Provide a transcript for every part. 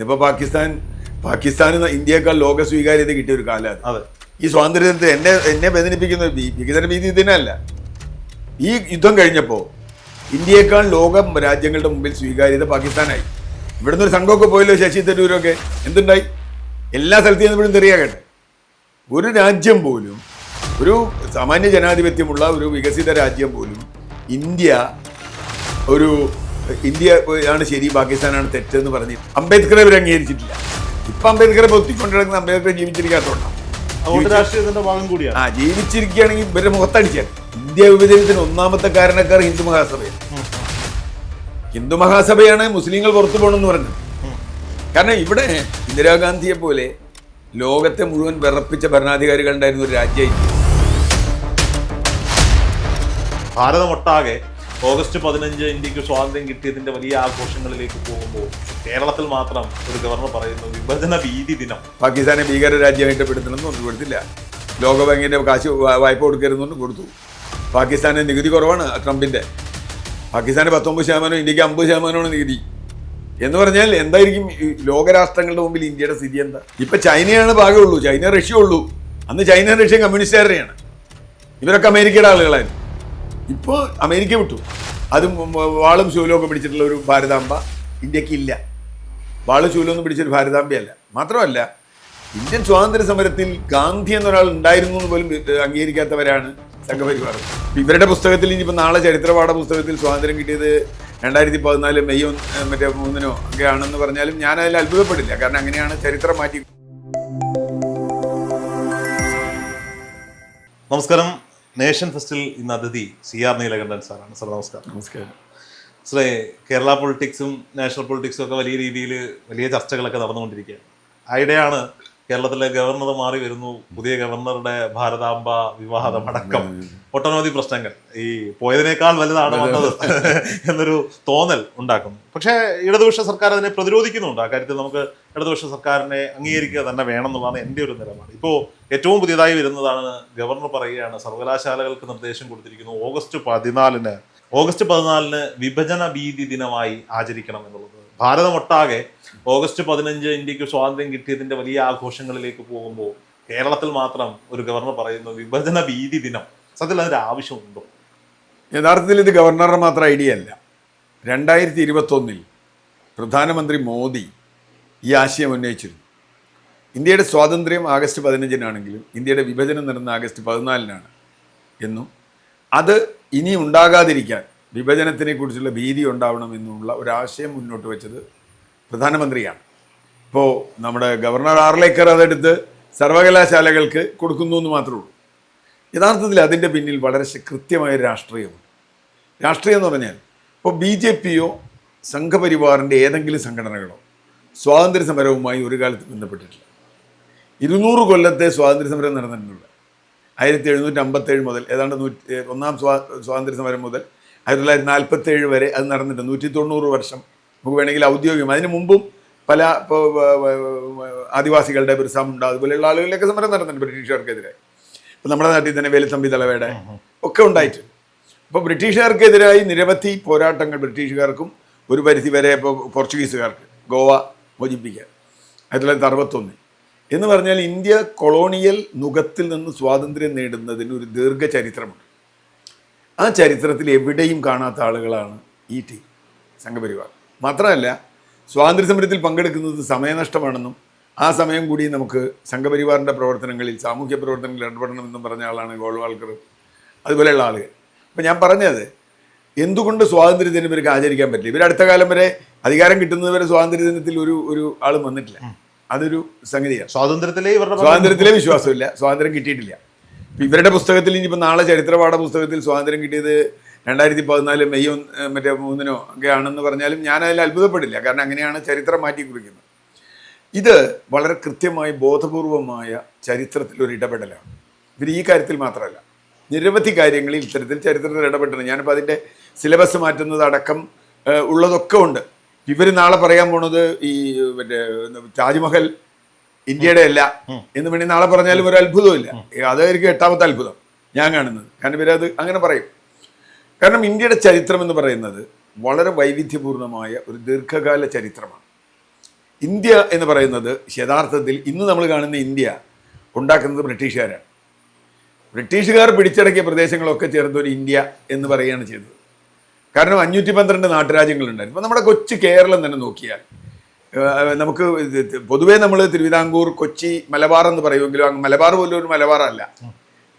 ഇതിപ്പോ പാകിസ്ഥാൻ പാകിസ്ഥാന് ഇന്ത്യയേക്കാൾ ലോക സ്വീകാര്യത കിട്ടിയ ഒരു കാലമാണ് അതെ. ഈ സ്വാതന്ത്ര്യത്തെ എന്നെ എന്നെ വേദനിപ്പിക്കുന്ന വികസന ഭീതി ഇതിനല്ല ഈ യുദ്ധം കഴിഞ്ഞപ്പോൾ ഇന്ത്യയേക്കാൾ ലോക രാജ്യങ്ങളുടെ മുമ്പിൽ സ്വീകാര്യത പാകിസ്ഥാനായി. ഇവിടുന്ന് ഒരു സംഘമൊക്കെ പോയല്ലോ ശശി തരൂരൊക്കെ. എന്തുണ്ടായി? എല്ലാ സ്ഥലത്തു നിന്നും ഇവിടുന്ന് തെറിയാകട്ടെ ഒരു രാജ്യം പോലും ഒരു സാമാന്യ ജനാധിപത്യമുള്ള ഒരു വികസിത രാജ്യം പോലും ഇന്ത്യ ഒരു ഇന്ത്യ ആണ് ശരി പാകിസ്ഥാനാണ് തെറ്റെന്ന് പറഞ്ഞ് അംബേദ്കറെ ഇവർ അംഗീകരിച്ചിട്ടില്ല. ഇപ്പം അംബേദ്കറെ പൊത്തിക്കൊണ്ടിരിക്കുന്ന അംബേദ്കർ ജീവിച്ചിരിക്കാത്തോണ്ടാണ് ആ ജീവിച്ചിരിക്കുകയാണെങ്കിൽ ഇവരുടെ മുഖത്തടിച്ചാൽ. ഇന്ത്യ വിഭജനത്തിന് ഒന്നാമത്തെ കാരണക്കാർ ഹിന്ദു മഹാസഭയാണ്. ഹിന്ദു മഹാസഭയാണ് മുസ്ലിങ്ങൾ പുറത്തു പോകണമെന്ന് പറഞ്ഞത്. കാരണം ഇവിടെ ഇന്ദിരാഗാന്ധിയെ പോലെ ലോകത്തെ മുഴുവൻ വിറപ്പിച്ച ഭരണാധികാരികൾ ഉണ്ടായിരുന്ന ഒരു രാജ്യം ഇന്ത്യ. ഭാരതമൊട്ടാകെ ഓഗസ്റ്റ് പതിനഞ്ച് ഇന്ത്യയ്ക്ക് സ്വാതന്ത്ര്യം കിട്ടിയതിന്റെ വലിയ ആഘോഷങ്ങളിലേക്ക് പോകുമ്പോൾ കേരളത്തിൽ മാത്രം ഒരു ഗവർണർ പറയുന്നു വിഭജന ഭീതി ദിനം. പാകിസ്ഥാനെ ഭീകര രാജ്യമായിട്ട് പെടുത്തണമെന്ന് ഒന്നും കൊടുത്തില്ല. ലോകബാങ്കിന്റെ കാശ് വായ്പ കൊടുക്കരുതെന്ന് കൊടുത്തു. പാകിസ്ഥാന് നികുതി കുറവാണ് ട്രംപിന്റെ. പാകിസ്ഥാന് പത്തൊമ്പത് ശതമാനം ഇന്ത്യയ്ക്ക് അമ്പത് ശതമാനമാണ് നികുതി. എന്ന് പറഞ്ഞാൽ എന്തായിരിക്കും ലോകരാഷ്ട്രങ്ങളുടെ മുമ്പിൽ ഇന്ത്യയുടെ സ്ഥിതി എന്താ? ഇപ്പൊ ചൈനയാണ് ഭാഗമുള്ളൂ ചൈന റഷ്യ ഉള്ളൂ. അന്ന് ചൈന റഷ്യ കമ്മ്യൂണിസ്റ്റുകാരുടെയാണ് ഇവരൊക്കെ അമേരിക്കയുടെ ആളുകളായിരുന്നു. ഇപ്പോൾ അമേരിക്ക വിട്ടു. അതും വാളും ശൂലവും ഒക്കെ പിടിച്ചിട്ടുള്ള ഒരു ഭാരതാംബ ഇന്ത്യയ്ക്ക് ഇല്ല. വാളും ഒന്നും പിടിച്ചൊരു ഭാരതാംബയല്ല. മാത്രമല്ല ഇന്ത്യൻ സ്വാതന്ത്ര്യ സമരത്തിൽ ഗാന്ധി എന്നൊരാൾ ഉണ്ടായിരുന്നു എന്ന് പോലും അംഗീകരിക്കാത്തവരാണ് സംഘപരിവാർ. ഇവരുടെ പുസ്തകത്തിൽ ഇനിയിപ്പോൾ നാളെ ചരിത്രപാഠ പുസ്തകത്തിൽ സ്വാതന്ത്ര്യം കിട്ടിയത് രണ്ടായിരത്തി പതിനാല് മെയ് ഒന്ന് മറ്റേ മൂന്നിനോ ഒക്കെ ആണെന്ന് പറഞ്ഞാലും ഞാൻ അതിൽ അത്ഭുതപ്പെടില്ല. കാരണം അങ്ങനെയാണ് ചരിത്രം മാറ്റി. നമസ്കാരം. നേഷൻ ഫെസ്റ്റിൽ ഇന്ന് അതിഥി സി ആർ നീലകണ്ഠൻ സാറാണ്. സാർ നമസ്കാരം. നമസ്കാരം. സാറേ കേരള പൊളിറ്റിക്സും നാഷണൽ പൊളിറ്റിക്സും ഒക്കെ വലിയ രീതിയിൽ വലിയ ചർച്ചകളൊക്കെ നടന്നുകൊണ്ടിരിക്കുകയാണ്. ആയിടെയാണ് കേരളത്തിലെ ഗവർണർ മാറി വരുന്നു. പുതിയ ഗവർണറുടെ ഭാരതാംബ വിവാഹമടക്കം ഒട്ടനവധി പ്രശ്നങ്ങൾ. ഈ പോയതിനേക്കാൾ വലുതാണ് വന്നത് എന്നൊരു തോന്നൽ ഉണ്ടാക്കുന്നു. പക്ഷേ ഇടതുപക്ഷ സർക്കാർ അതിനെ പ്രതിരോധിക്കുന്നുണ്ട്. ആ കാര്യത്തിൽ നമുക്ക് ഇടതുപക്ഷ സർക്കാരിനെ അംഗീകരിക്കുക തന്നെ വേണം എന്നുള്ളതാണ് എന്റെ ഒരു നിലപാട്. ഇപ്പോൾ ഏറ്റവും പുതിയതായി വരുന്നതാണ് ഗവർണർ പറയുകയാണ് സർവകലാശാലകൾക്ക് നിർദ്ദേശം കൊടുത്തിരിക്കുന്നു ഓഗസ്റ്റ് പതിനാലിന് ഓഗസ്റ്റ് പതിനാലിന് വിഭജന ഭീതി ദിനമായി ആചരിക്കണം എന്നുള്ളത്. ഭാരതമൊട്ടാകെ ഓഗസ്റ്റ് പതിനഞ്ച് ഇന്ത്യയ്ക്ക് സ്വാതന്ത്ര്യം കിട്ടിയതിന്റെ വലിയ ആഘോഷങ്ങളിലേക്ക് പോകുമ്പോൾ കേരളത്തിൽ മാത്രം ഒരു ഗവർണർ പറയുന്നു വിഭജന ഭീതി ദിനം. സത്യത്തിൽ അതിന്റെ ആവശ്യമുണ്ടോ യഥാർത്ഥത്തിൽ ഇത് ഗവർണറുടെ മാത്രം ഐഡിയ അല്ല. രണ്ടായിരത്തി ഇരുപത്തൊന്നിൽ പ്രധാനമന്ത്രി മോദി ഈ ആശയം ഉന്നയിച്ചിരുന്നു. ഇന്ത്യയുടെ സ്വാതന്ത്ര്യം ആഗസ്റ്റ് പതിനഞ്ചിനാണെങ്കിലും ഇന്ത്യയുടെ വിഭജനം നടന്ന ആഗസ്റ്റ് പതിനാലിനാണ് എന്നും അത് ഇനി ഉണ്ടാകാതിരിക്കാൻ വിഭജനത്തിനെക്കുറിച്ചുള്ള ഭീതി ഉണ്ടാവണമെന്നുള്ള ഒരാശയം മുന്നോട്ട് വെച്ചത് പ്രധാനമന്ത്രിയാണ്. ഇപ്പോൾ നമ്മുടെ ഗവർണർ ആർലേക്കർ അതെടുത്ത് സർവകലാശാലകൾക്ക് കൊടുക്കുന്നു എന്ന് മാത്രമേ ഉള്ളൂ. യഥാർത്ഥത്തിൽ അതിന്റെ പിന്നിൽ വളരെ കൃത്യമായ രാഷ്ട്രീയമുണ്ട്. രാഷ്ട്രീയം എന്ന് പറഞ്ഞാൽ ഇപ്പോൾ ബി ജെ പിയോ സംഘപരിവാറിന്റെ ഏതെങ്കിലും സംഘടനകളോ സ്വാതന്ത്ര്യ സമരവുമായി ഒരു കാലത്ത് ബന്ധപ്പെട്ടിട്ടില്ല. ഇരുന്നൂറ് കൊല്ലത്തെ സ്വാതന്ത്ര്യ സമരം നടന്നിട്ടുണ്ട്. ആയിരത്തി എഴുന്നൂറ്റി അമ്പത്തേഴ് മുതൽ ഏതാണ്ട് നൂറ്റി ഒന്നാം സ്വാ സ്വാതന്ത്ര്യ സമരം മുതൽ ആയിരത്തി തൊള്ളായിരത്തി നാൽപ്പത്തേഴ് വരെ അത് നടന്നിട്ടുണ്ട്. നൂറ്റി തൊണ്ണൂറ് വർഷം നമുക്ക് വേണമെങ്കിൽ ഔദ്യോഗികം അതിന് മുമ്പും പല ഇപ്പോൾ ആദിവാസികളുടെ ബിർസ മുണ്ട അതുപോലെയുള്ള ആളുകളിലൊക്കെ സമരം നടന്നിട്ടുണ്ട് ബ്രിട്ടീഷുകാർക്കെതിരെ. ഇപ്പം നമ്മുടെ നാട്ടിൽ തന്നെ വേലുത്തമ്പി തലവേടെ ഒക്കെ ഉണ്ടായിട്ടുണ്ട് അപ്പോൾ ബ്രിട്ടീഷുകാർക്കെതിരായി നിരവധി പോരാട്ടങ്ങൾ ബ്രിട്ടീഷുകാർക്കും ഒരു പരിധി വരെ ഇപ്പോൾ പോർച്ചുഗീസുകാർക്ക് ഗോവ മോചിപ്പിക്കാൻ. ആയിരത്തി തൊള്ളായിരത്തി അറുപത്തൊന്ന് എന്ന് പറഞ്ഞാൽ ഇന്ത്യ കൊളോണിയൽ നുഖത്തിൽ നിന്ന് സ്വാതന്ത്ര്യം നേടുന്നതിന് ഒരു ദീർഘ ചരിത്രമുണ്ട് ആ ചരിത്രത്തിൽ എവിടെയും കാണാത്ത ആളുകളാണ് ഈ ടീം സംഘപരിവാർ. മാത്രമല്ല സ്വാതന്ത്ര്യസമരത്തിൽ പങ്കെടുക്കുന്നത് സമയനഷ്ടമാണെന്നും ആ സമയം കൂടി നമുക്ക് സംഘപരിവാറിന്റെ പ്രവർത്തനങ്ങളിൽ സാമൂഹ്യ പ്രവർത്തനങ്ങളിൽ ഇടപെടണമെന്നും പറഞ്ഞ ആളാണ് ഗോൾവാൾക്കർ. അതുപോലെയുള്ള ആളുകൾ. അപ്പം ഞാൻ പറഞ്ഞത് എന്തുകൊണ്ട് സ്വാതന്ത്ര്യ ദിനം ഇവർക്ക് ആചരിക്കാൻ പറ്റില്ല? ഇവർ അടുത്ത കാലം വരെ അധികാരം കിട്ടുന്നതുവരെ സ്വാതന്ത്ര്യ ദിനത്തിൽ ഒരു ഒരു ആളും വന്നിട്ടില്ല. അതൊരു സംഗതിയാണ്. സ്വാതന്ത്ര്യത്തിലെ ഇവരുടെ സ്വാതന്ത്ര്യത്തിലെ വിശ്വാസമില്ല. സ്വാതന്ത്ര്യം കിട്ടിയിട്ടില്ല. ഇപ്പൊ ഇവരുടെ പുസ്തകത്തിൽ ഇനിയിപ്പോൾ നാളെ ചരിത്രപാഠ പുസ്തകത്തിൽ സ്വാതന്ത്ര്യം കിട്ടിയത് രണ്ടായിരത്തി പതിനാല് മെയ് മറ്റേ മൂന്നിനോ ഒക്കെ ആണെന്ന് പറഞ്ഞാലും ഞാൻ അതിൽ അത്ഭുതപ്പെടില്ല. കാരണം അങ്ങനെയാണ് ചരിത്രം മാറ്റി കുറിക്കുന്നത്. ഇത് വളരെ കൃത്യമായി ബോധപൂർവമായ ചരിത്രത്തിലൊരു ഇടപെടലാണ്. പിന്നെ ഈ കാര്യത്തിൽ മാത്രമല്ല. നിരവധി കാര്യങ്ങളിൽ ഇത്തരത്തിൽ ചരിത്രത്തിൽ ഇടപെട്ടിട്ടുണ്ട്. ഞാനിപ്പോൾ അതിന്റെ സിലബസ് മാറ്റുന്നത് അടക്കം ഉള്ളതൊക്കെ ഉണ്ട്. ഇവർ നാളെ പറയാൻ പോണത് ഈ മറ്റേ താജ്മഹൽ ഇന്ത്യയുടെ അല്ല എന്ന് വേണമെങ്കിൽ നാളെ പറഞ്ഞാലും ഒരു അത്ഭുതമില്ല അതായിരിക്കും എട്ടാമത്തെ അത്ഭുതം ഞാൻ കാണുന്നത്. കാരണം ഇവരത് അങ്ങനെ പറയും. കാരണം ഇന്ത്യയുടെ ചരിത്രം എന്ന് പറയുന്നത് വളരെ വൈവിധ്യപൂർണമായ ഒരു ദീർഘകാല ചരിത്രമാണ്. ഇന്ത്യ എന്ന് പറയുന്നത് യഥാർത്ഥത്തിൽ ഇന്ന് നമ്മൾ കാണുന്ന ഇന്ത്യ ഉണ്ടാക്കുന്നത് ബ്രിട്ടീഷുകാരാണ്. ബ്രിട്ടീഷുകാർ പിടിച്ചടക്കിയ പ്രദേശങ്ങളൊക്കെ ചേർന്ന ഒരു ഇന്ത്യ എന്ന് പറയുകയാണ് ചെയ്തത്. കാരണം അഞ്ഞൂറ്റി പന്ത്രണ്ട് നാട്ടുരാജ്യങ്ങളുണ്ടായിരുന്നു ഇപ്പം നമ്മുടെ കൊച്ചു കേരളം തന്നെ നോക്കിയാൽ നമുക്ക് പൊതുവേ നമ്മൾ തിരുവിതാംകൂർ കൊച്ചി മലബാർ എന്ന് പറയുമെങ്കിലും അങ്ങ് മലബാർ പോലും ഒരു മലബാറല്ല.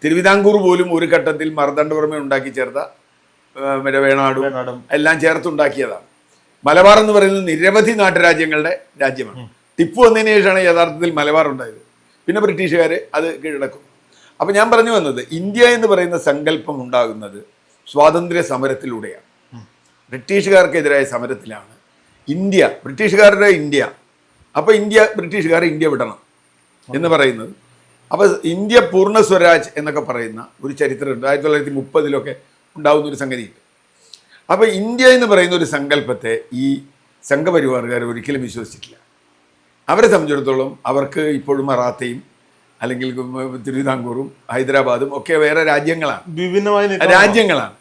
തിരുവിതാംകൂർ പോലും ഒരു ഘട്ടത്തിൽ മർദ്ദണ്ഡപുറമെ ഉണ്ടാക്കി ചേർത്ത മറ്റേ വേണാടും. എല്ലാം ചേർത്തുണ്ടാക്കിയതാണ്. മലബാർ എന്ന് പറയുന്നത് നിരവധി നാട്ടുരാജ്യങ്ങളുടെ രാജ്യമാണ്. ടിപ്പു വന്നതിന് ശേഷമാണ് യഥാർത്ഥത്തിൽ മലബാർ ഉണ്ടായത്. പിന്നെ ബ്രിട്ടീഷുകാർ അത് കീഴടക്കും. അപ്പം ഞാൻ പറഞ്ഞു വന്നത് ഇന്ത്യ എന്ന് പറയുന്ന സങ്കല്പം ഉണ്ടാകുന്നത് സ്വാതന്ത്ര്യ സമരത്തിലൂടെയാണ്. ബ്രിട്ടീഷുകാർക്കെതിരായ സമരത്തിലാണ് ഇന്ത്യ ബ്രിട്ടീഷുകാരുടെ ഇന്ത്യ. അപ്പോൾ ഇന്ത്യ ബ്രിട്ടീഷുകാർ ഇന്ത്യ വിടണം എന്ന് പറയുന്നത്. അപ്പോൾ ഇന്ത്യ പൂർണ സ്വരാജ് എന്നൊക്കെ പറയുന്ന ഒരു ചരിത്രമുണ്ട്. ആയിരത്തി തൊള്ളായിരത്തി മുപ്പതിലൊക്കെ ഉണ്ടാകുന്ന ഒരു സംഗതിയുണ്ട്. അപ്പോൾ ഇന്ത്യ എന്ന് പറയുന്ന ഒരു സങ്കല്പത്തെ ഈ സംഘപരിവാറുകാർ ഒരിക്കലും വിശ്വസിച്ചിട്ടില്ല. അവരെ സംബന്ധിച്ചിടത്തോളം അവർക്ക് ഇപ്പോഴും മറാത്തയും അല്ലെങ്കിൽ തിരുവിതാംകൂറും ഹൈദരാബാദും ഒക്കെ വേറെ രാജ്യങ്ങളാണ്. വിഭിന്നമായ രാജ്യങ്ങളാണ്.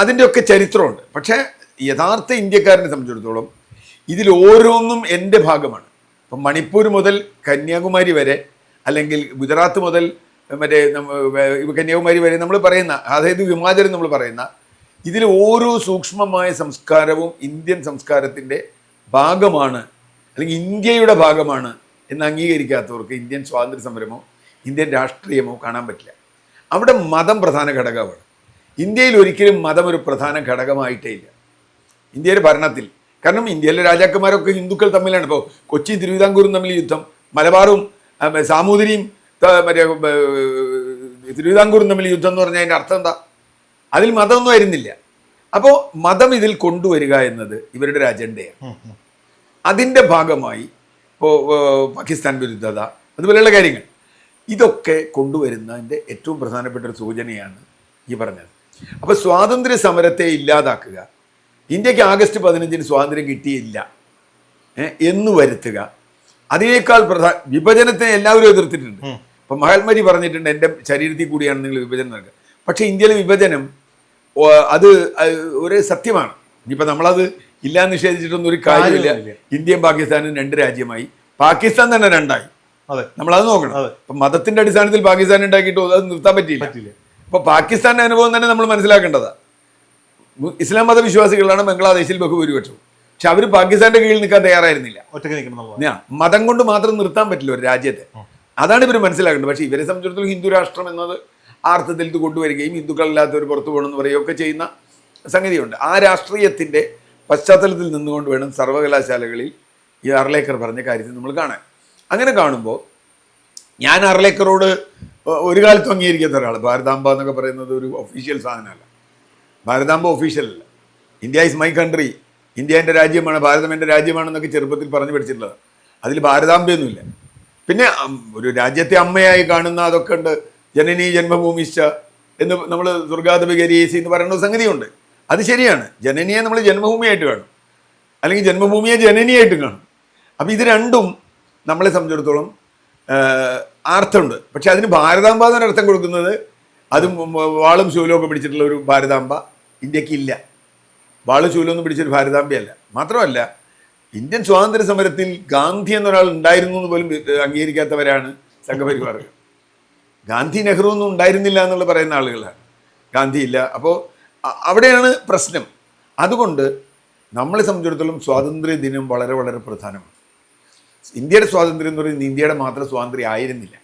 അതിന്റെയൊക്കെ ചരിത്രമുണ്ട്. പക്ഷേ യഥാർത്ഥ ഇന്ത്യക്കാരനെ സംബന്ധിച്ചിടത്തോളം ഇതിൽ ഓരോന്നും എന്റെ ഭാഗമാണ്. ഇപ്പം മണിപ്പൂർ മുതൽ കന്യാകുമാരി വരെ അല്ലെങ്കിൽ ഗുജറാത്ത് മുതൽ മറ്റേ കന്യാകുമാരി വരെ നമ്മൾ പറയുന്ന അതായത് വിമാചരം നമ്മൾ പറയുന്ന ഇതിൽ ഓരോ സൂക്ഷ്മമായ സംസ്കാരവും ഇന്ത്യൻ സംസ്കാരത്തിന്റെ ഭാഗമാണ് അല്ലെങ്കിൽ ഇന്ത്യയുടെ ഭാഗമാണ് എന്ന് അംഗീകരിക്കാത്തവർക്ക് ഇന്ത്യൻ സ്വാതന്ത്ര്യ സമരമോ ഇന്ത്യൻ രാഷ്ട്രീയമോ കാണാൻ പറ്റില്ല. അവിടെ മതം പ്രധാന ഘടകമാണ്. ഇന്ത്യയിൽ ഒരിക്കലും മതം ഒരു പ്രധാന ഘടകമായിട്ടേ ഇല്ല. ഇന്ത്യയുടെ ഭരണത്തിൽ കാരണം ഇന്ത്യയിലെ രാജാക്കന്മാരൊക്കെ ഹിന്ദുക്കൾ തമ്മിലാണ്. ഇപ്പോൾ കൊച്ചി തിരുവിതാംകൂറും തമ്മിൽ യുദ്ധം മലബാറും സാമൂതിരിയും മറ്റേ തിരുവിതാംകൂറും തമ്മിൽ യുദ്ധം എന്ന് പറഞ്ഞാൽ അതിന്റെ അർത്ഥം എന്താ? അതിൽ മതമൊന്നും വരുന്നില്ല അപ്പോൾ മതം ഇതിൽ കൊണ്ടുവരിക എന്നത് ഇവരുടെ ഒരു അജണ്ടയാണ്. അതിന്റെ ഭാഗമായി ഇപ്പോൾ പാകിസ്ഥാൻ വിരുദ്ധത അതുപോലെയുള്ള കാര്യങ്ങൾ. ഇതൊക്കെ കൊണ്ടുവരുന്നതിന്റെ ഏറ്റവും പ്രധാനപ്പെട്ട ഒരു സൂചനയാണ് ഈ പറഞ്ഞത്. അപ്പോൾ സ്വാതന്ത്ര്യ സമരത്തെ ഇല്ലാതാക്കുക ഇന്ത്യയ്ക്ക് ആഗസ്റ്റ് പതിനഞ്ചിന് സ്വാതന്ത്ര്യം കിട്ടിയില്ല എന്ന് വരുത്തുക അതിനേക്കാൾ പ്രധാന വിഭജനത്തെ എല്ലാവരും എതിർത്തിട്ടുണ്ട്. ഇപ്പം മഹാത്മാജി പറഞ്ഞിട്ടുണ്ട് എന്റെ ശരീരത്തിൽ കൂടിയാണ് നിങ്ങൾ വിഭജനം നൽകുക പക്ഷേ ഇന്ത്യയിലെ വിഭജനം അത് ഒരേ സത്യമാണ്. ഇനിയിപ്പോൾ നമ്മളത് ഇല്ലാ നിഷേധിച്ചിട്ടൊന്നും ഒരു കാര്യമില്ല. ഇന്ത്യയും പാകിസ്ഥാനും രണ്ട് രാജ്യമായി. പാകിസ്ഥാൻ തന്നെ രണ്ടായി. അതെ. നമ്മളത് നോക്കണം. അതെ. അപ്പം മതത്തിന്റെ അടിസ്ഥാനത്തിൽ പാകിസ്ഥാൻ ഉണ്ടാക്കിയിട്ട് അത് നിർത്താൻ പറ്റിയില്ല. അപ്പോൾ പാകിസ്ഥാന്റെ അനുഭവം തന്നെ നമ്മൾ മനസ്സിലാക്കേണ്ടതാ. ഇസ്ലാം മതവിശ്വാസികളാണ് ബംഗ്ലാദേശിൽ ബഹുഭൂരിപക്ഷം. പക്ഷെ അവർ പാകിസ്ഥാന്റെ കീഴിൽ നിൽക്കാൻ തയ്യാറായിരുന്നില്ല. ഒറ്റയ്ക്ക് നിൽക്കണം മതം കൊണ്ട് മാത്രം നിർത്താൻ പറ്റില്ല ഒരു രാജ്യത്തെ. അതാണ് ഇവർ മനസ്സിലാക്കേണ്ടത് പക്ഷേ ഇവരെ സംബന്ധിച്ചിടത്തോളം ഹിന്ദു രാഷ്ട്രം എന്നത് ആ അർത്ഥത്തിൽ ഇത് കൊണ്ടുവരികയും ഹിന്ദുക്കളില്ലാത്തവർ പുറത്തു പോകണമെന്ന് പറയുകയൊക്കെ ചെയ്യുന്ന സംഗതിയുണ്ട്. ആ രാഷ്ട്രീയത്തിന്റെ പശ്ചാത്തലത്തിൽ നിന്നുകൊണ്ട് വേണം സർവകലാശാലകളിൽ ഈ അർലേക്കർ പറഞ്ഞ കാര്യത്തിൽ നമ്മൾ കാണാൻ. അങ്ങനെ കാണുമ്പോൾ ഞാൻ അർലേക്കറോട് ഒരു കാലത്തും അംഗീകരിക്കാത്ത ഒരാൾ ഭാരതാംബ എന്നൊക്കെ പറയുന്നത് ഒരു ഒഫീഷ്യൽ സാധനമല്ല. ഭാരതാംബ ഒഫീഷ്യൽ അല്ല. India is my country India എന്റെ രാജ്യമാണ് ഭാരതം എന്റെ രാജ്യമാണെന്നൊക്കെ ചെറുപ്പത്തിൽ പറഞ്ഞു പഠിച്ചിട്ടുള്ളത് അതിൽ ഭാരതാംബയൊന്നുമില്ല. പിന്നെ ഒരു രാജ്യത്തെ അമ്മയായി കാണുന്ന അതൊക്കെ ഉണ്ട്. ജനനി ജന്മഭൂമിശ്ച എന്ന് നമ്മൾ ദുർഗാതപികരീസി എന്ന് പറയുന്ന സംഗതിയുണ്ട്. അത് ശരിയാണ്. ജനനിയെ നമ്മൾ ജന്മഭൂമിയായിട്ട് കാണും. അല്ലെങ്കിൽ ജന്മഭൂമിയെ ജനനിയായിട്ടും കാണും. അപ്പോൾ ഇത് രണ്ടും നമ്മളെ സംബന്ധിച്ചിടത്തോളം അർത്ഥമുണ്ട് പക്ഷെ അതിന് ഭാരതാംബ എന്ന് അർത്ഥം കൊടുക്കുന്നത്. അതും വാളും ശൂലവും ഒക്കെ പിടിച്ചിട്ടുള്ള ഒരു ഭാരതാംബ ഇന്ത്യക്കില്ല വാളും ശൂലമൊന്നും പിടിച്ചൊരു ഭാരതാംബയല്ല. മാത്രമല്ല ഇന്ത്യൻ സ്വാതന്ത്ര്യ സമരത്തിൽ ഗാന്ധി എന്നൊരാൾ ഉണ്ടായിരുന്നു എന്ന് പോലും അംഗീകരിക്കാത്തവരാണ് സംഘപരിവാറുകൾ ഗാന്ധി നെഹ്റു ഒന്നും ഉണ്ടായിരുന്നില്ല എന്നുള്ള പറയുന്ന ആളുകളാണ്. ഗാന്ധി ഇല്ല. അപ്പോൾ അവിടെയാണ് പ്രശ്നം. അതുകൊണ്ട് നമ്മളെ സംബന്ധിച്ചിടത്തോളം സ്വാതന്ത്ര്യ ദിനം വളരെ വളരെ പ്രധാനമാണ്. ഇന്ത്യയുടെ സ്വാതന്ത്ര്യം എന്ന് പറയുന്നത് ഇന്ത്യയുടെ മാത്രം സ്വാതന്ത്ര്യം ആയിരുന്നില്ല.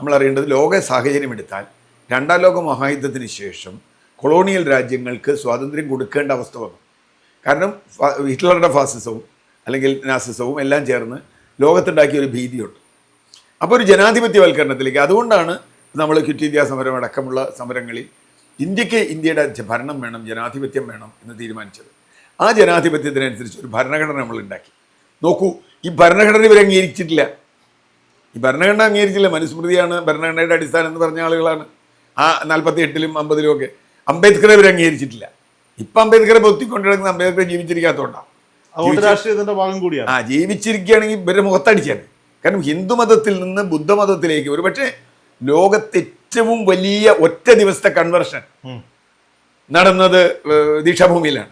നമ്മൾ അറിയേണ്ടത് ലോക സാഹചര്യം എടുത്താൽ രണ്ടാം ലോക മഹായുദ്ധത്തിന് ശേഷം കൊളോണിയൽ രാജ്യങ്ങൾക്ക് സ്വാതന്ത്ര്യം കൊടുക്കേണ്ട അവസ്ഥ വന്നു. കാരണം ഹിറ്റ്ലറുടെ ഫാസിസവും അല്ലെങ്കിൽ നാസിസവും എല്ലാം ചേർന്ന് ലോകത്തുണ്ടാക്കിയ ഒരു ഭീതിയുണ്ട്. അപ്പോൾ ഒരു ജനാധിപത്യവൽക്കരണത്തിലേക്ക് അതുകൊണ്ടാണ് നമ്മൾ ക്വിറ്റ് ഇന്ത്യ സമരം അടക്കമുള്ള സമരങ്ങളിൽ ഇന്ത്യയ്ക്ക് ഇന്ത്യയുടെ ഭരണം വേണം ജനാധിപത്യം വേണം എന്ന് തീരുമാനിച്ചത്. ആ ജനാധിപത്യത്തിനനുസരിച്ച് ഒരു ഭരണഘടന നമ്മൾ ഉണ്ടാക്കി. നോക്കൂ ഈ ഭരണഘടന ഇവർ അംഗീകരിച്ചിട്ടില്ല. ഈ ഭരണഘടന അംഗീകരിച്ചില്ല. മനുസ്മൃതിയാണ് ഭരണഘടനയുടെ അടിസ്ഥാനം എന്ന് പറഞ്ഞ ആളുകളാണ്. ആ നാൽപ്പത്തി എട്ടിലും അമ്പതിലും ഒക്കെ അംബേദ്കറെ ഇവർ അംഗീകരിച്ചിട്ടില്ല. ഇപ്പം അംബേദ്കറെ പൊത്തിക്കൊണ്ടിടക്കുന്ന അംബേദ്കർ ജീവിച്ചിരിക്കാത്തതുകൊണ്ടാണ്. രാഷ്ട്രീയത്തിന്റെ ഭാഗം കൂടിയാണ്. ആ ജീവിച്ചിരിക്കുകയാണെങ്കിൽ ഇവരുടെ മുഖത്തടിച്ചാണ്. കാരണം ഹിന്ദുമതത്തിൽ നിന്ന് ബുദ്ധമതത്തിലേക്ക് ഒരു പക്ഷേ ലോകത്തെ ഏറ്റവും വലിയ ഒറ്റ ദിവസത്തെ കൺവെർഷൻ. നടന്നത് ദീക്ഷാഭൂമിയിലാണ്.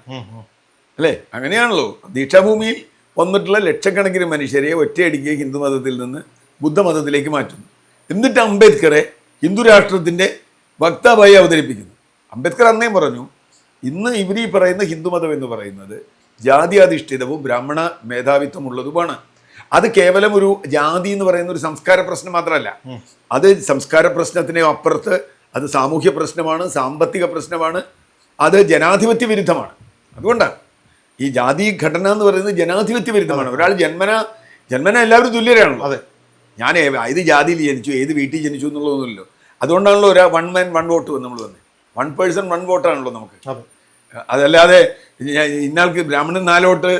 അല്ലേ? അങ്ങനെയാണല്ലോ. ദീക്ഷാഭൂമിയിൽ വന്നിട്ടുള്ള ലക്ഷക്കണക്കിന് മനുഷ്യരെ ഒറ്റയടിക്ക് ഹിന്ദുമതത്തിൽ നിന്ന് ബുദ്ധമതത്തിലേക്ക് മാറ്റുന്നു. എന്നിട്ട് അംബേദ്കറെ ഹിന്ദു രാഷ്ട്രത്തിന്റെ വക്താവായി അവതരിപ്പിക്കുന്നു. അംബേദ്കർ അന്നേ പറഞ്ഞു ഇന്ന് ഇവർ ഈ പറയുന്ന ഹിന്ദുമതം എന്ന് പറയുന്നത് ജാതിയാധിഷ്ഠിതവും ബ്രാഹ്മണ മേധാവിത്വമുള്ളതുമാണ്. അത് കേവലം ഒരു ജാതി എന്ന് പറയുന്ന ഒരു സംസ്കാര പ്രശ്നം മാത്രമല്ല. അത് സംസ്കാര പ്രശ്നത്തിന് അപ്പുറത്ത് അത് സാമൂഹ്യ പ്രശ്നമാണ് സാമ്പത്തിക പ്രശ്നമാണ് അത് ജനാധിപത്യ വിരുദ്ധമാണ്. അതുകൊണ്ടാണ്. ഈ ജാതി ഘടന എന്ന് പറയുന്നത് ജനാധിപത്യ വിരുദ്ധമാണ്. ഒരാൾ ജന്മന ജന്മന എല്ലാവരും തുല്യരാണല്ലോ. അതെ. ഞാൻ ഏത് ജാതിയിൽ ജനിച്ചു ഏത് വീട്ടിൽ ജനിച്ചു എന്നുള്ളതൊന്നുമില്ലല്ലോ. അതുകൊണ്ടാണല്ലോ ഒരാൾ വൺ മാൻ വൺ വോട്ട് നമ്മൾ വന്നത് വൺ പേഴ്സൺ വൺ വോട്ടാണല്ലോ നമുക്ക്. അതെ. അതല്ലാതെ ഇന്നാൾക്ക് ബ്രാഹ്മണൻ നാലോട്ട്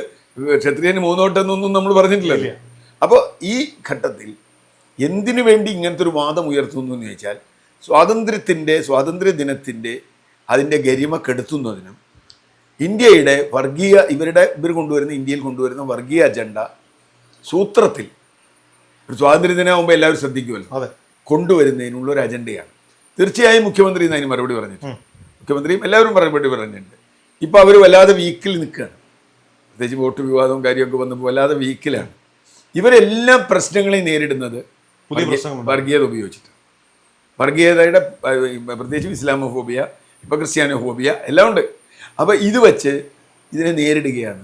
ക്ഷത്രിയന് മൂന്നോട്ട് എന്നൊന്നും നമ്മൾ പറഞ്ഞിട്ടില്ല അപ്പോൾ ഈ ഘട്ടത്തിൽ എന്തിനു വേണ്ടി ഇങ്ങനത്തെ ഒരു വാദം ഉയർത്തുന്നു എന്ന് ചോദിച്ചാൽ സ്വാതന്ത്ര്യത്തിന്റെ സ്വാതന്ത്ര്യ ദിനത്തിന്റെ അതിന്റെ ഗരിമ കെടുത്തുന്നതിനും ഇന്ത്യയുടെ വർഗീയ ഇവരുടെ ഇവർ കൊണ്ടുവരുന്ന ഇന്ത്യയിൽ കൊണ്ടുവരുന്ന വർഗീയ അജണ്ട സൂത്രത്തിൽ ഒരു സ്വാതന്ത്ര്യ ദിനമാകുമ്പോൾ എല്ലാവരും ശ്രദ്ധിക്കുമല്ലോ. അതെ. കൊണ്ടുവരുന്നതിനുള്ള ഒരു അജണ്ടയാണ്. തീർച്ചയായും മുഖ്യമന്ത്രി അതിന് മറുപടി പറഞ്ഞിട്ടുണ്ട്. മുഖ്യമന്ത്രിയും എല്ലാവരും മറുപടി പറഞ്ഞിട്ടുണ്ട്. ഇപ്പോൾ അവർ വല്ലാതെ വീക്കിൽ നിൽക്കുകയാണ്. പ്രത്യേകിച്ച് വോട്ട് വിവാദവും കാര്യമൊക്കെ വന്നപ്പോൾ വല്ലാതെ വീക്കിലാണ് ഇവരെല്ലാം പ്രശ്നങ്ങളെയും നേരിടുന്നത് വർഗീയത ഉപയോഗിച്ചിട്ട്. വർഗീയതയുടെ പ്രത്യേകിച്ച് ഇസ്ലാമോഫോബിയ ഇപ്പോൾ ക്രിസ്ത്യാനോഫോബിയ എല്ലാം ഉണ്ട്. അപ്പോൾ ഇത് വച്ച് ഇതിനെ നേരിടുകയാണ്.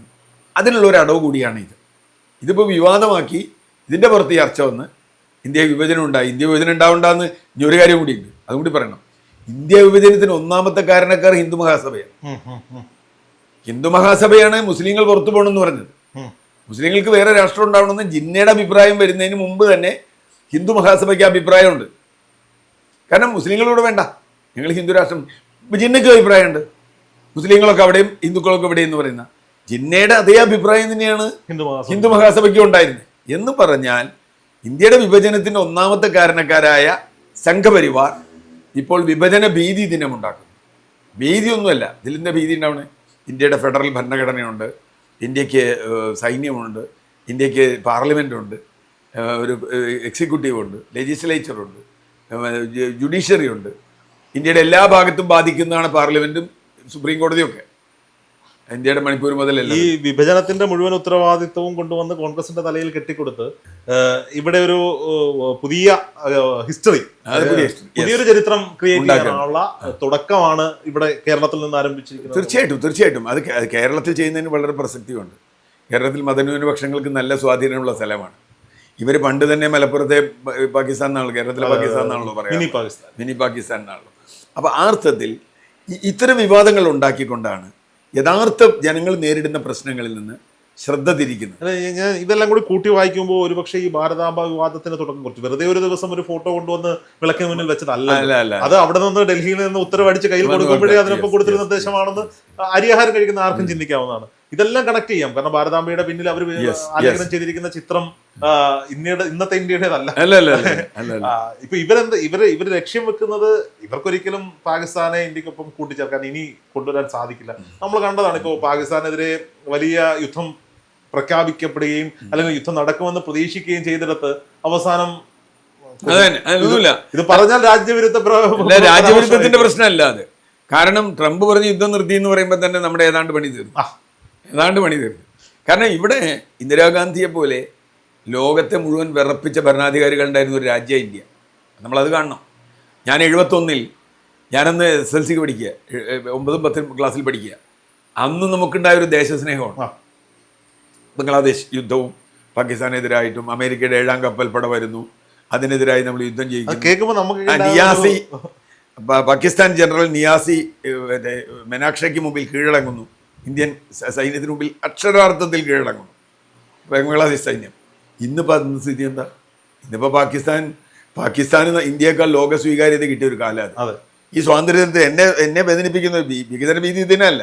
അതിനുള്ള ഒരു അടവ് കൂടിയാണ് ഇത്. ഇതിപ്പോൾ വിവാദമാക്കി ഇതിന്റെ പുറത്ത് ചർച്ച വന്ന് ഇന്ത്യ വിഭജനം ഉണ്ടായി. ഇന്ത്യ വിഭജനം ഉണ്ടാവണ്ടെന്ന് ഇനി ഒരു കാര്യം കൂടിയുണ്ട്. അതും കൂടി പറയണം. ഇന്ത്യ വിഭജനത്തിന് ഒന്നാമത്തെ കാരണക്കാർ ഹിന്ദു മഹാസഭയാണ്. ഹിന്ദു മഹാസഭയാണ് മുസ്ലിങ്ങൾ പുറത്തു പോകണമെന്ന് പറഞ്ഞത്. മുസ്ലിങ്ങൾക്ക് വേറെ രാഷ്ട്രം ഉണ്ടാവണമെന്ന് ജിന്നയുടെ അഭിപ്രായം വരുന്നതിന് മുമ്പ് തന്നെ ഹിന്ദു മഹാസഭയ്ക്ക് അഭിപ്രായമുണ്ട്. കാരണം മുസ്ലിങ്ങളോട് വേണ്ട. ഞങ്ങൾ ഹിന്ദു രാഷ്ട്രം. ജിന്നയ്ക്ക് അഭിപ്രായമുണ്ട്. മുസ്ലിങ്ങളൊക്കെ അവിടെയും ഹിന്ദുക്കളൊക്കെ ഇവിടെയും എന്ന് പറയുന്ന. ജിന്നയുടെ അതേ അഭിപ്രായം തന്നെയാണ് ഹിന്ദു മഹാസഭയ്ക്ക് ഉണ്ടായിരുന്നത്. എന്ന് പറഞ്ഞാൽ ഇന്ത്യയുടെ വിഭജനത്തിന്റെ ഒന്നാമത്തെ കാരണക്കാരായ സംഘപരിവാർ ഇപ്പോൾ വിഭജന ഭീതി ദിനമുണ്ടാക്കുന്നു ഭീതിയൊന്നുമല്ല ഇതിലിന്റെ ഭീതി ഉണ്ടാവണേ? ഇന്ത്യയുടെ ഫെഡറൽ ഭരണഘടനയുണ്ട്. ഇന്ത്യയ്ക്ക് സൈന്യമുണ്ട്. ഇന്ത്യയ്ക്ക് പാർലമെന്റുണ്ട് ഒരു എക്സിക്യൂട്ടീവുണ്ട്. ലെജിസ്ലേച്ചറുണ്ട്. ജുഡീഷ്യറി ഉണ്ട് ഇന്ത്യയുടെ എല്ലാ ഭാഗത്തും ബാധിക്കുന്നതാണ് പാർലമെന്റും സുപ്രീം കോടതിയും ഒക്കെ. ഇന്ത്യയുടെ മണിപ്പൂർ മുതലല്ല? ഈ വിഭജനത്തിന്റെ മുഴുവൻ ഉത്തരവാദിത്വവും കൊണ്ടുവന്ന് കോൺഗ്രസിന്റെ തലയിൽ കെട്ടിക്കൊടുത്ത് ഇവിടെ ഒരു പുതിയ ഹിസ്റ്ററി പുതിയൊരു ചരിത്രം ക്രിയേറ്റ്. ചെയ്യാനുള്ള തുടക്കമാണ് ഇവിടെ കേരളത്തിൽ നിന്ന് ആരംഭിച്ചിരിക്കുന്നത്. തീർച്ചയായിട്ടും തീർച്ചയായിട്ടും. അത് കേരളത്തിൽ ചെയ്യുന്നതിന് വളരെ പ്രസക്തിയുണ്ട്. കേരളത്തിൽ മതന്യൂനപക്ഷങ്ങൾക്ക് നല്ല സ്വാധീനമുള്ള സ്ഥലമാണ്. ഇവർ പണ്ട് തന്നെ മലപ്പുറത്തെ പാകിസ്ഥാൻ എന്നാണല്ലോ കേരളത്തിലെ പാകിസ്ഥാൻ എന്നാണല്ലോ മിനി പറയാം പാകിസ്ഥാൻ. മിനി പാകിസ്ഥാൻ എന്നാണല്ലോ അപ്പോൾ ആ അർത്ഥത്തിൽ ഇത്തരം വിവാദങ്ങൾ ഉണ്ടാക്കിക്കൊണ്ടാണ് യഥാർത്ഥ ജനങ്ങൾ നേരിടുന്ന പ്രശ്നങ്ങളിൽ നിന്ന് ശ്രദ്ധ തിരിക്കുന്നത്. അല്ല, ഞാൻ ഇതെല്ലാം കൂടി കൂട്ടി വായിക്കുമ്പോൾ ഒരുപക്ഷെ ഈ ഭാരതാംബ വിവാദത്തിന് തുടക്കം കുറച്ച് വെറുതെ ഒരു ദിവസം ഒരു ഫോട്ടോ കൊണ്ടുവന്ന് വിളക്കിന് മുന്നിൽ വെച്ചതല്ല. അല്ല അല്ല. അത് അവിടെ നിന്ന് ഡൽഹിയിൽ നിന്ന് ഉത്തരവടിച്ച് കയ്യിൽ കൊടുക്കുമ്പോഴേ അതിനൊപ്പം കൊടുത്തൊരു നിർദ്ദേശമാണെന്ന് അരിയാഹാരം കഴിക്കുന്ന ആർക്കും ചിന്തിക്കാവുന്നതാണ്. ഇതെല്ലാം കണക്ട് ചെയ്യാം. കാരണം ഭാരതാംബയുടെ പിന്നിൽ അവർ ആലേഖനം ചെയ്തിരിക്കുന്ന ചിത്രം ഇന്ത്യയുടെ ഇന്നത്തെ ഇന്ത്യയുടേതല്ല. ഇപ്പൊ ഇവരെന്ത് ഇവർ ഇവർ ലക്ഷ്യം വെക്കുന്നത് ഇവർക്കൊരിക്കലും പാകിസ്ഥാനെ ഇന്ത്യക്കൊപ്പം കൂട്ടിച്ചേർക്കാൻ ഇനി കൊണ്ടുവരാൻ സാധിക്കില്ല. നമ്മൾ കണ്ടതാണ് ഇപ്പോൾ പാകിസ്ഥാനെതിരെ വലിയ യുദ്ധം പ്രഖ്യാപിക്കപ്പെടുകയും അല്ലെങ്കിൽ യുദ്ധം നടക്കുമെന്ന് പ്രതീക്ഷിക്കുകയും ചെയ്തിടത്ത് അവസാനം ഇത് പറഞ്ഞാൽ രാജ്യവിരുദ്ധ രാജ്യവിരുദ്ധത്തിന്റെ പ്രശ്നമല്ല അത്. കാരണം ട്രംപ് പറഞ്ഞ് യുദ്ധം നിർത്തി എന്ന് പറയുമ്പോൾ തന്നെ നമ്മുടെ ഏതാണ്ട് പണി തീർന്നു. ആ. ഏതാണ്ട് പണി തീർന്നു. കാരണം ഇവിടെ ഇന്ദിരാഗാന്ധിയെ പോലെ ലോകത്തെ മുഴുവൻ വിറപ്പിച്ച ഭരണാധികാരികൾ ഉണ്ടായിരുന്ന ഒരു രാജ്യ ഇന്ത്യ. നമ്മളത് കാണണം. ഞാൻ എഴുപത്തൊന്നിൽ ഞാനന്ന് എസ് എൽ സിക്ക് പഠിക്കുക. ഒമ്പതും പത്തും ക്ലാസ്സിൽ പഠിക്കുക. അന്ന് നമുക്കുണ്ടായ ഒരു ദേശസ്നേഹമാണ്. ബംഗ്ലാദേശ് യുദ്ധവും പാകിസ്ഥാനെതിരായിട്ടും അമേരിക്കയുടെ ഏഴാം കപ്പൽ കപ്പൽപ്പട വരുന്നു. അതിനെതിരായി നമ്മൾ യുദ്ധം ചെയ്യിക്കുന്നു. കേൾക്കുമ്പോൾ നമുക്ക് നിയാസി പാകിസ്ഥാൻ ജനറൽ നിയാസി മെനാക്ഷയ്ക്ക് മുമ്പിൽ കീഴടങ്ങുന്നു. ഇന്ത്യൻ സൈന്യത്തിന് മുമ്പിൽ അക്ഷരാർത്ഥത്തിൽ കീഴടങ്ങുന്നു. ബംഗ്ലാദേശ് സൈന്യം. ഇന്നിപ്പോൾ അതിന് സ്ഥിതി എന്താ? ഇന്നിപ്പോൾ പാകിസ്ഥാൻ പാകിസ്ഥാന് ഇന്ത്യയേക്കാൾ ലോക സ്വീകാര്യത കിട്ടിയ ഒരു കാലം അതെ. ഈ സ്വാതന്ത്ര്യത്തെ എന്നെ എന്നെ വേദനിപ്പിക്കുന്ന വികസന ഭീതി ഇതിനല്ല.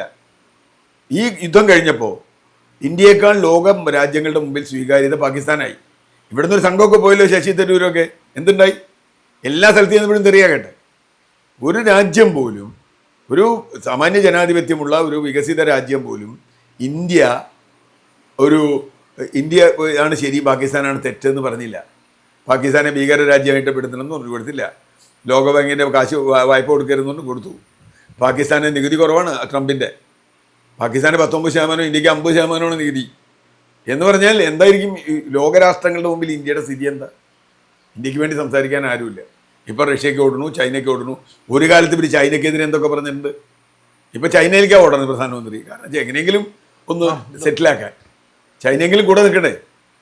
ഈ യുദ്ധം കഴിഞ്ഞപ്പോൾ ഇന്ത്യയേക്കാൾ ലോക രാജ്യങ്ങളുടെ മുമ്പിൽ സ്വീകാര്യത പാകിസ്ഥാനായി. ഇവിടുന്ന് ഒരു സംഘമൊക്കെ പോയല്ലോ ശശി തരൂരൊക്കെ. എന്തുണ്ടായി? എല്ലാ സ്ഥലത്തും സ്ഥലത്തു തെറിയാ കേട്ടെ ഒരു രാജ്യം പോലും ഒരു സാമാന്യ ജനാധിപത്യമുള്ള ഒരു വികസിത രാജ്യം പോലും ഇന്ത്യ ഒരു ഇന്ത്യ ആണ് ശരി പാകിസ്ഥാനാണ് തെറ്റെന്ന് പറഞ്ഞില്ല. പാകിസ്ഥാനെ ഭീകര രാജ്യമായിട്ട് പെടുത്തണമെന്ന് പറഞ്ഞു കൊടുത്തില്ല. ലോകബാങ്കിന്റെ കാശ് വായ്പ കൊടുക്കരുതെന്ന് കൊടുത്തു. പാകിസ്ഥാന് നികുതി കുറവാണ് ട്രംപിന്റെ പാകിസ്ഥാന് പത്തൊമ്പത് ശതമാനം ഇന്ത്യയ്ക്ക് അമ്പത് ശതമാനമാണ് നികുതി. എന്ന് പറഞ്ഞാൽ എന്തായിരിക്കും ഈ ലോകരാഷ്ട്രങ്ങളുടെ മുമ്പിൽ ഇന്ത്യയുടെ സ്ഥിതി എന്താ? ഇന്ത്യയ്ക്ക് വേണ്ടി സംസാരിക്കാൻ ആരുമില്ല. ഇപ്പോൾ റഷ്യക്ക് ഓടുന്നു ചൈനയ്ക്ക് ഓടുന്നു ഒരു കാലത്ത് ഇവർ ചൈനയ്ക്കെതിരെ എന്തൊക്കെ പറഞ്ഞിട്ടുണ്ട്? ഇപ്പോൾ ചൈനയിലേക്കാണ് ഓടുന്നത് പ്രധാനമന്ത്രി. കാരണം എങ്ങനെയെങ്കിലും ഒന്ന് സെറ്റിലാക്കാൻ. ചൈനയെങ്കിലും കൂടെ നിൽക്കണ്ടേ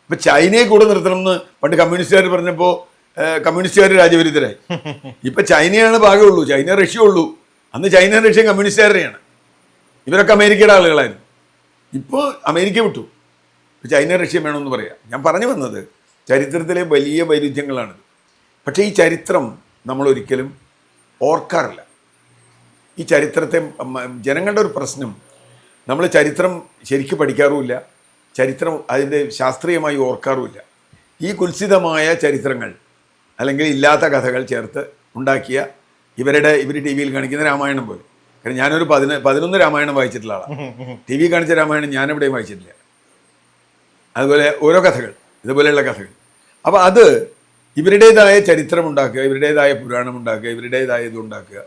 ഇപ്പൊ ചൈനയെ കൂടെ നിർത്തണം എന്ന് പണ്ട് കമ്മ്യൂണിസ്റ്റുകാർ പറഞ്ഞപ്പോൾ കമ്മ്യൂണിസ്റ്റുകാർ രാജ്യവിരുദ്ധരായി. ഇപ്പൊ ചൈനയാണ് ഭാഗമുള്ളൂ ചൈന റഷ്യ ഉള്ളൂ. അന്ന് ചൈന റഷ്യ കമ്മ്യൂണിസ്റ്റുകാരുടെയാണ്. ഇവരൊക്കെ അമേരിക്കയുടെ ആളുകളായിരുന്നു. ഇപ്പോൾ അമേരിക്ക വിട്ടു. ഇപ്പൊ ചൈന റഷ്യ വേണമെന്ന് പറയാം. ഞാൻ പറഞ്ഞു വന്നത് ചരിത്രത്തിലെ വലിയ വൈരുദ്ധ്യങ്ങളാണിത്. പക്ഷേ ഈ ചരിത്രം നമ്മൾ ഒരിക്കലും ഓർക്കാറില്ല. ഈ ചരിത്രത്തെ ജനങ്ങളുടെ ഒരു പ്രശ്നം. നമ്മൾ ചരിത്രം ശരിക്കും പഠിക്കാറുമില്ല. ചരിത്രം അതിന്റെ ശാസ്ത്രീയമായി ഓർക്കാറുമില്ല. ഈ കുൽസിതമായ ചരിത്രങ്ങൾ അല്ലെങ്കിൽ ഇല്ലാത്ത കഥകൾ ചേർത്ത് ഉണ്ടാക്കിയ ഇവരുടെ ഇവർ ടി വിയിൽ കാണിക്കുന്ന രാമായണം പോലെ. കാരണം ഞാനൊരു പതിന പതിനൊന്ന് രാമായണം വായിച്ചിട്ടുള്ള ആളാണ് ടി വി കാണിച്ച രാമായണം ഞാനെവിടെയും വായിച്ചിട്ടില്ല. അതുപോലെ ഓരോ കഥകൾ ഇതുപോലെയുള്ള കഥകൾ. അപ്പോൾ അത് ഇവരുടേതായ ചരിത്രം ഉണ്ടാക്കുക ഇവരുടേതായ പുരാണം ഉണ്ടാക്കുക ഇവരുടേതായ ഇതുണ്ടാക്കുക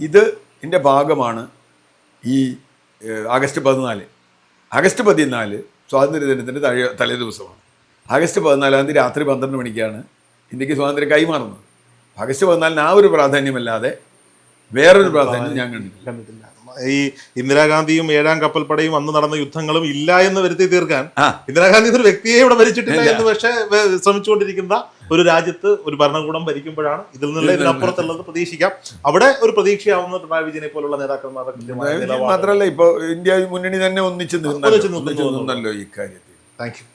ഇത് ഇതിന്റെ ഭാഗമാണ് ഈ ആഗസ്റ്റ് പതിനാല്. ആഗസ്റ്റ് പതിനാല് സ്വാതന്ത്ര്യദിനത്തിന്റെ തഴ തലേ ദിവസമാണ്. ആഗസ്റ്റ് പതിനാലാം തീയതി രാത്രി പന്ത്രണ്ട് മണിക്കാണ് ഇന്ത്യയ്ക്ക് സ്വാതന്ത്ര്യം കൈമാറുന്നത്. ആഗസ്റ്റ് പതിനാലിന് ആ ഒരു പ്രാധാന്യമല്ലാതെ വേറൊരു പ്രാധാന്യം ഞാൻ കണ്ടിട്ടില്ല. ഈ ഇന്ദിരാഗാന്ധിയും ഏഴാം കപ്പൽപ്പടയും അന്ന് നടന്ന യുദ്ധങ്ങളും ഇല്ല എന്ന് വരുത്തി തീർക്കാൻ. ഇന്ദിരാഗാന്ധി ഒരു വ്യക്തിയെ ഇവിടെ ഭരിച്ചിട്ടില്ല എന്ന് പക്ഷേ ശ്രമിച്ചുകൊണ്ടിരിക്കുന്ന ഒരു രാജ്യത്ത് ഒരു ഭരണകൂടം ഭരിക്കുമ്പോഴാണ് ഇതിൽ നിന്നുള്ള ഇതിനപ്പുറത്തുള്ളത് പ്രതീക്ഷിക്കാം. അവിടെ ഒരു പ്രതീക്ഷയാവുന്ന പിണറായി വിജയനെ പോലുള്ള നേതാക്കന്മാരുടെ മാത്രമല്ല ഇപ്പോൾ ഇന്ത്യ മുന്നണി തന്നെ ഒന്നിച്ച് നിന്നല്ലോ. ഈ കാര്യത്തിൽ. Thank you